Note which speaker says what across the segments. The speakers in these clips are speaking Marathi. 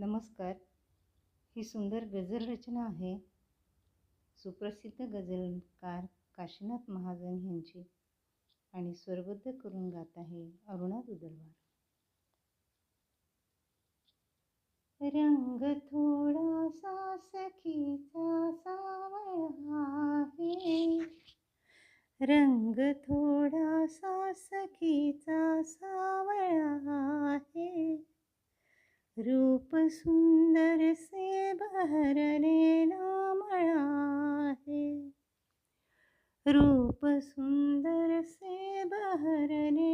Speaker 1: नमस्कार. ही सुंदर गझल रचना आहे. सुप्रसिद्ध गझलकार काशीनाथ महाजन यांची आणि स्वरबद्ध करून गात आहे अरुणा दुदलवार. रंग थोडासा सखीचा सावळा आहे. रंग थोडासा सखीचा सावळा आहे. रूप सुंदर से बहरने नामळा आहे. रूप सुंदर से बहरने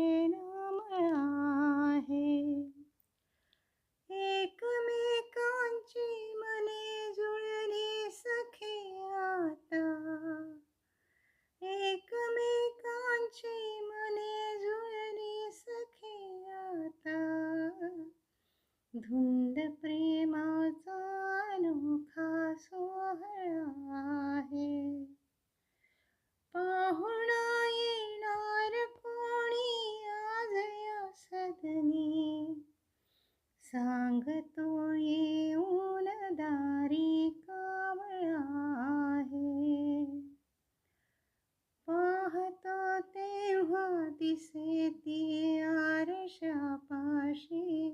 Speaker 1: दिसे ती आरशापाशी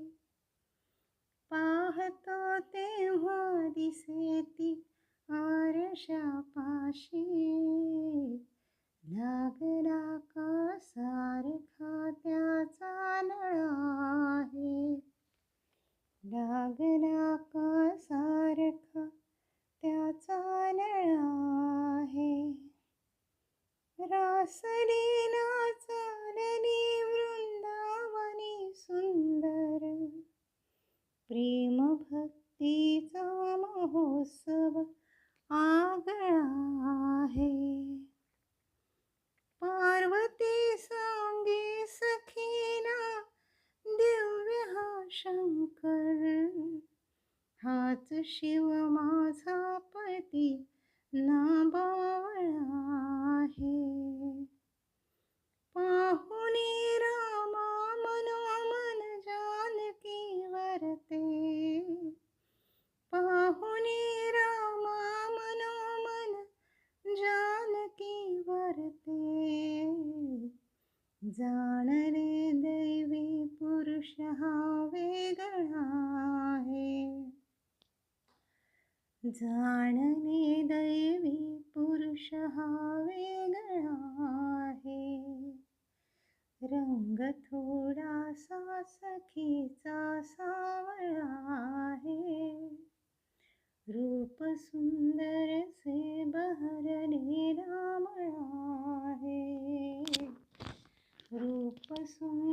Speaker 1: पाहतो तेव्हा दिसे ती आरशापाशी लागला का सारखा त्याचा नळा आहे. लागला का सारखा त्याचा नळा आहे. रासलीला भक्तीचा महोत्सव आगळा आहे. पार्वती सांगे सखीना दिव्य हा शंकर. हाच शिव माझा पती ना बावळा आहे. जाणरे दैवी पुरुष हा वेगळा आहे जाणणे दैवी पुरुष हा वेगळा आहे रंग थोडासा सखीचा सावळा आहे रूप सुंदर से बहरने रामळा आहे रूप सुंदर से